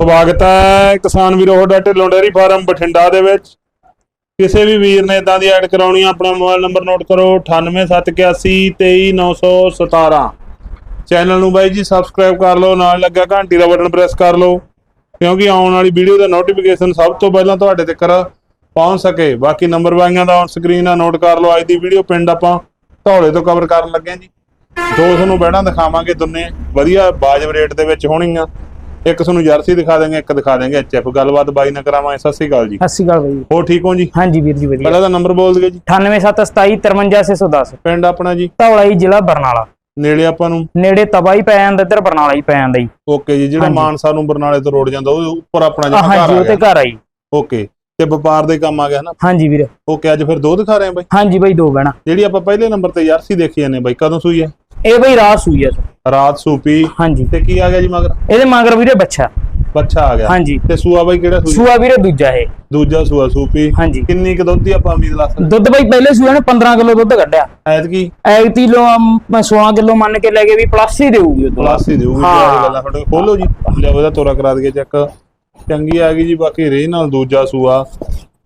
ਸਵਾਗਤ ਹੈ ਕਿਸਾਨ ਵੀਰੋ ਤੁਹਾਡਾ ਢਿੱਲੋਂ ਡੇਅਰੀ ਫਾਰਮ ਬਠਿੰਡਾ ਦੇ ਵਿੱਚ। ਕਿਸੇ ਵੀ ਵੀਰ ਨੇ ਇਦਾਂ ਦੀ ਐਡ ਕਰਾਉਣੀ ਆ, ਆਪਣਾ ਮੋਬਾਈਲ ਨੰਬਰ ਨੋਟ ਕਰੋ 9871823917 ਚੈਨਲ ਨੂੰ ਬਾਈ ਜੀ ਸਬਸਕ੍ਰਾਈਬ ਕਰ ਲਓ, ਨਾਲ ਲੱਗਾ ਘੰਟੀ ਦਾ ਬਟਨ ਪ੍ਰੈਸ ਕਰ ਲਓ, ਕਿਉਂਕਿ ਆਉਣ ਵਾਲੀ ਵੀਡੀਓ ਦਾ ਨੋਟੀਫਿਕੇਸ਼ਨ ਸਭ ਤੋਂ ਪਹਿਲਾਂ ਤੁਹਾਡੇ ਤੱਕ ਪਹੁੰਚ ਸਕੇ। ਬਾਕੀ ਨੰਬਰ ਬਾਈਆਂ ਦਾ ਔਨ ਸਕਰੀਨ ਆ ਨੋਟ ਕਰ ਲਓ, ਅੱਜ ਦੀ ਵੀਡੀਓ ਪਿੰਡ ਆਪਾਂ ਧੌਲੇ ਤੋਂ ਕਵਰ ਕਰਨ ਲੱਗੇ ਜੀ। ਦੋ ਤੁਹਾਨੂੰ ਬੈੜਾਂ ਦਿਖਾਵਾਂਗੇ, ਦੋਨੇ ਵਧੀਆ ਬਾਜਬ ਰੇਟ ਦੇ ਵਿੱਚ ਹੋਣਗੀਆਂ ਇੱਕ ਤੁਹਾਨੂੰ ਜਰਸੀ ਦਿਖਾ ਦਾਂਗੇ ਇੱਕ ਦਿਖਾ ਦਾਂਗੇ ਐਚਐਫ। ਗੱਲਬਾਤ ਬਾਈ ਨਾਲ ਕਰਾਵਾਂਗੇ। ਸਤਿ ਸ੍ਰੀ ਅਕਾਲ ਜੀ। ਸਤਿ ਸ਼੍ਰੀ ਅਕਾਲ ਬਾਈ ਹੋਰ ਠੀਕ ਹੋ ਜੀ? ਹਾਂਜੀ ਵੀਰ ਜੀ ਵਧੀਆ। ਪਹਿਲਾਂ ਦਾ ਨੰਬਰ ਬੋਲ ਦਿਓ ਜੀ। 98727 ਪਿੰਡ ਆਪਣਾ ਜੀ? ਧੌਲਾ ਹੀ ਜ਼ਿਲ੍ਹਾ ਬਰਨਾਲਾ। ਨੇੜੇ ਆਪਾਂ ਨੂੰ? ਨੇੜੇ ਤਵਾ ਹੀ ਪੈ ਜਾਂਦਾ ਇੱਧਰ ਬਰਨਾਲਾ ਹੀ ਪੈ ਜਾਂਦਾ ਜੀ। ਓਕੇ ਜੀ ਜਿਹੜਾ ਹਾਂਜੀ। ਮਾਨਸਾ ਨੂੰ ਬਰਨਾਲੇ ਤੋਂ ਰੋਡ ਜਾਂਦਾ ਉਹ ਉੱਪਰ ਆਪਣਾ ਜਿਹੜਾ ਹਾਂਜੀ ਘਰ ਆ ਉਹ ਤੇ ਘਰ ਆਈ ਓਕੇ ਤੇ ਵਪਾਰ ਦੇ ਕੰਮ ਆ ਗਿਆ ਨਾ? ਹਾਂਜੀ ਵੀਰ। ਓਕੇ ਅੱਜ ਫਿਰ ਦੋ ਦਿਖਾ ਰਹੇ ਆ ਬਾਈ? ਹਾਂਜੀ ਬਾਈ ਦੋ ਬਹਿਣਾ। ਜਿਹੜੀ ਆਪਾਂ ਪਹਿਲੇ ਨੰਬਰ ਤੇ ਜਰਸੀ ਦੇਖੀ ਜਾਂਦੇ ਬਾਈ ਕਦੋਂ ਸੂਈ ਹੈ ਇਹ ਬਾਈ ਰਾਤ ਸੂਈ ਆ ਰਾਤ ਸੂਪੀ। ਹਾਂਜੀ। ਤੇ ਕੀ ਆ ਗਿਆ ਜੀ ਮਗਰ? ਇਹਦੇ ਮਗਰ ਵੀਰੇ ਬੱਚਾ। ਬੱਚਾ ਆ ਗਿਆ। ਹਾਂਜੀ। ਤੇ ਸੂਆ ਬਾਈ ਕਿਹੜਾ ਸੂਈ? ਸੂਆ ਵੀਰੇ ਦੂਜਾ ਇਹ। ਦੂਜਾ ਸੂਆ ਸੂਪੀ। ਹਾਂਜੀ। ਕਿੰਨੀ ਕੁ ਦੁੱਧ ਦੀ ਆਪਾਂ ਉਮੀਦ ਲਾ ਸਕਦੇ? ਦੁੱਧ ਬਾਈ ਪਹਿਲੇ ਸੂਏ ਨੇ 15 ਕਿਲੋ ਦੁੱਧ ਕੱਢਿਆ। ਐਤਕੀ? ਐਗਤੀ ਲੋ 16 ਕਿਲੋ ਮੰਨ ਕੇ ਲੈ ਕੇ ਵੀ ਪਲੱਸ ਹੀ ਦੇਊਗੀ ਉਹ ਪਲੱਸ ਹੀ ਦੇਊਗੀ ਹਾਂ। ਜਿਹੜੀ ਗੱਲਾਂ ਤੁਹਾਡੇ। ਖੋਲੋ ਜੀ। ਲਿਆਓ ਇਹਦਾ ਤੋਰਾ ਕਰਾ ਦਈਏ ਚੈੱਕ ਚੰਗੀ ਆ ਗਈ ਜੀ ਬਾਕੀ ਰੇ ਨਾਲ ਦੂਜਾ ਸੂਆ।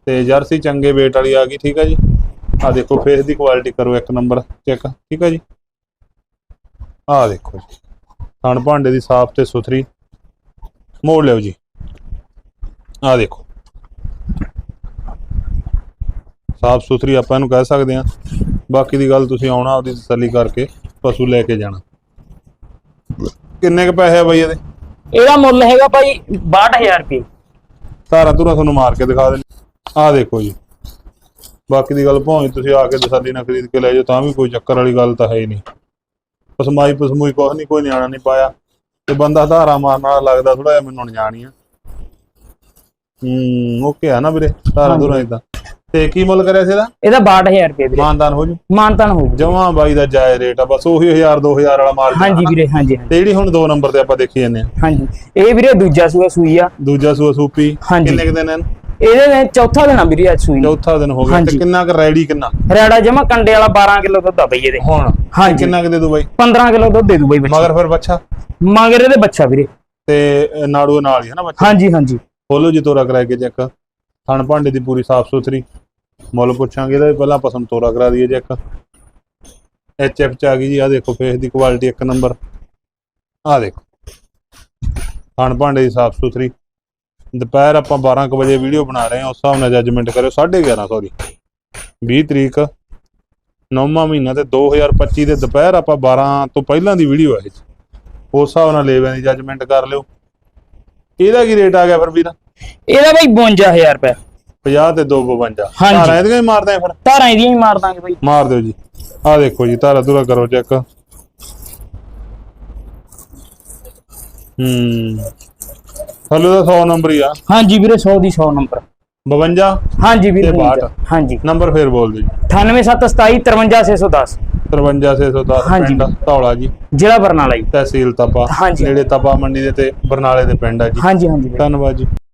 ਤੇ ਜਰਸੀ ਚੰਗੇ weight ਵਾਲੀ ਆ ਗਈ ਠੀਕ ਆ ਜੀ? ਆ ਦੇਖੋ ਫੇਸ ਦੀ ਕੁਆਲਿਟੀ ਕਰੋ ਇੱਕ ਨੰਬਰ ਚੈੱਕ ਠੀਕ ਆ ਜੀ? ਆ ਦੇਖੋ ਜੀ। ਥਣ ਭਾਂਡੇ ਦੀ ਸਾਫ਼ ਤੇ ਸੁਥਰੀ। ਮੋੜ ਲਿਓ ਜੀ। ਆ ਦੇਖੋ। ਸਾਫ਼ ਸੁਥਰੀ ਆਪਾਂ ਇਹਨੂੰ ਕਹਿ ਸਕਦੇ ਆ ਬਾਕੀ ਦੀ ਗੱਲ ਤੁਸੀਂ ਆਉਣਾ ਉਹਦੀ ਤਸੱਲੀ ਕਰਕੇ ਪਸ਼ੂ ਲੈ ਕੇ ਜਾਣਾ। ਕਿੰਨੇ ਕ ਪੈਸੇ ਆ ਬਈ ਇਹਦੇ? ਇਹਦਾ ਮੁੱਲ ਹੈਗਾ ਭਾਈ 62000 ਰੁਪਏ। ਧਾਰਾਂ ਧੁਰਾਂ ਤੁਹਾਨੂੰ ਮਾਰ ਕੇ ਦਿਖਾ ਦੇਣੀ ਆਹ ਦੇਖੋ ਜੀ। ਬਾਕੀ ਦੀ ਗੱਲ ਭਾਵੇਂ ਤੁਸੀਂ ਆ ਕੇ ਤਸੱਲੀ ਨਾਲ ਖਰੀਦ ਕੇ ਲੈ ਜਾਓ ਤਾਂ ਵੀ ਕੋਈ ਚੱਕਰ ਵਾਲੀ ਗੱਲ ਤਾਂ ਹੈ ਹੀ ਨਹੀਂ। ਪਸਮਾਈ ਪਸਮੂਈ ਕੁਛ ਨਹੀਂ ਕੋਈ ਨਿਆਣਾ ਨਹੀਂ ਪਾਇਆ। ਤੇ ਬੰਦਾ ਧਾਰਾ ਮਾਰਨ ਵਾਲਾ ਲੱਗਦਾ ਥੋੜਾ ਜਿਹਾ ਮੈਨੂੰ ਅਣਜਾਣ ਹੀ ਆ। ਹੂੰ ਓਕੇ ਆ ਨਾ ਵੀਰੇ ਧਾਰਾਂ ਧੁਰਾਂ ਇਦਾਂ ਤੇ ਕੀ ਮੁੱਲ ਕਰਿਆ ਸੀ ਇਹਦਾ? ਇਹਦਾ 62000 ਰੁਪਏ ਵੀਰੇ। ਮਾਨਦਾਨ ਹੋ ਜੂ? ਮਾਨਤਨ ਹੋਊ ਜਮਾਂ ਬਾਈ ਦਾ ਜਾਇ ਰੇਟ ਆ ਬਸ ਉਹੀ 1000 2000 ਵਾਲਾ ਮਾਰ ਹਾਂਜੀ ਵੀਰੇ ਹਾਂਜੀ ਹਾਂਜੀ। ਤੇ ਜਿਹੜੀ ਹੁਣ ਦੋ ਨੰਬਰ ਤੇ ਆਪਾਂ ਦੇਖੀ ਜਾਂਦੇ ਆ। ਹਾਂਜੀ। ਇਹ ਵੀਰੇ ਦੂਜਾ ਸੂਆ ਸੂਈ ਆ। ਦੂਜਾ ਸੂਆ ਸੂਪੀ। ਹਾਂਜੀ। ਕਿੰਨੇ ਕੁ ਦਿਨ ਹਨ ਇਹਦੇ ਨੇ ਚੌਥਾ ਦਿਨ ਆ ਵੀਰੇ ਅੱਜ ਸੂਈ ਨੂੰ। ਚੌਥਾ ਦਿਨ ਹੋ ਗਿਆ ਤੇ ਹਾਂਜੀ। ਕਿੰਨਾ ਕੁ ਰੈਡੀ ਕਿੰਨਾ? ਰੈੜਾ ਜਮਾ ਕੰਡੇ ਵਾਲਾ 12 ਕਿਲੋ ਦੁੱਧ ਆ ਬਈ ਇਹਦੇ। ਹੁਣ ਹਾਂਜੀ। ਕਿੰਨਾ ਕੁ ਦੇ ਦੂ ਬਾਈ? 15 ਕਿਲੋ ਦੁੱਧ ਦੇ ਦੂ ਬਈ ਬੱਚਾ। ਮਗਰ ਫਿਰ ਬੱਚਾ? ਮਗਰ ਇਹਦੇ ਬੱਚਾ ਵੀਰੇ। ਤੇ ਅ, ਨਾੜੂ ਨਾਲ ਹੀ ਹੈ ਨਾ ਬੱਚਾ? ਹਾਂਜੀ ਹਾਂਜੀ। ਖੋਲੋ ਜੀ ਤੋਰਾ ਕਰਾ ਕੇ ਚੈੱਕ। ਥਣ ਭਾਂਡੇ ਦੀ ਪੂਰੀ ਸਾਫ਼ ਸੁਥਰੀ। ਮੁੱਲ ਪੁੱਛਾਂਗੇ ਇਹਦਾ ਵੀ ਪਹਿਲਾਂ ਆਪਾਂ ਤੁਹਾਨੂੰ ਤੋਰਾ ਕਰਾ ਦਈਏ ਚੈੱਕ। ਐਚ ਐਫ ਚ ਆ ਗਈ ਜੀ ਆ ਦੇਖੋ ਫੇਸ ਦੀ ਕੁਆਲਿਟੀ ਇੱਕ ਨੰਬਰ ਆ ਦੇਖੋ। ਥਣ ਭਾਂਡੇ ਦੀ ਸਾਫ਼ ਸੁਥਰੀ। ਦੁਪਹਿਰ ਆਪਾਂ 12 ਕੁ ਵਜੇ ਵੀਡੀਓ ਬਣਾ ਰਹੇ ਹਾਂ ਉਸ ਹਿਸਾਬ ਨਾਲ ਜੱਜਮੈਂਟ ਕਰਿਓ 11:30 ਸੌਰੀ 20 ਤਰੀਕ ਨੌਵਾਂ ਮਹੀਨਾ ਤੇ 2025 ਦੇ ਦੁਪਹਿਰ ਆਪਾਂ 12 ਤੋਂ ਪਹਿਲਾਂ ਦੀ ਵੀਡੀਓ ਹੈ ਇਹ। ਉਸ ਹਿਸਾਬ ਨਾਲ ਲੇਵਿਆਂ ਦੀ ਜੱਜਮੈਂਟ ਕਰ ਲਿਓ। ਇਹਦਾ ਕੀ ਰੇਟ ਆ ਗਿਆ ਫਿਰ ਵੀਰ ਇਹਦਾ ਬਈ 52000 ਰੁਪਏ 50 ਤੇ 252 ਹਾਂਜੀ। ਧਾਰਾਂ ਇਹਦੀਆਂ ਹੀ ਮਾਰਦੇ ਆ ਫਿਰ? ਧਾਰਾਂ ਇਹਦੀਆਂ ਹੀ ਮਾਰ ਦਾਂਗੇ ਬਈ। ਮਾਰ ਦਿਓ ਜੀ। ਆਹ ਦੇਖੋ ਜੀ ਧਾਰਾ ਧੁਰਾ ਕਰੋ ਚੈੱਕ। ਹੂੰ। ਥੱਲੇ ਦਾ 100 ਨੰਬਰ ਹੀ ਆ। ਹਾਂਜੀ ਵੀਰੇ 100 ਦੀ 100 ਨੰਬਰ। 52 ਹਾਂਜੀ ਵੀਰੇ ਤੇ। ਹਾਂਜੀ। ਨੰਬਰ ਫੇਰ ਬੋਲ ਦਿਓ ਜੀ। 98727 53610 53610 ਹਾਂਜੀ। ਪਿੰਡ ਧੌਲਾ ਜੀ। ਜ਼ਿਲ੍ਹਾ ਬਰਨਾਲਾ ਜੀ। ਤਹਿਸੀਲ ਤਪਾ। ਹਾਂਜੀ। ਨੇੜੇ ਤਪਾ ਮੰਡੀ ਦੇ ਤੇ ਬਰਨਾਲੇ ਦੇ ਪਿੰਡ ਆ ਜੀ। ਹਾਂਜੀ ਹਾਂਜੀ। ਧੰਨਵਾਦ ਜੀ।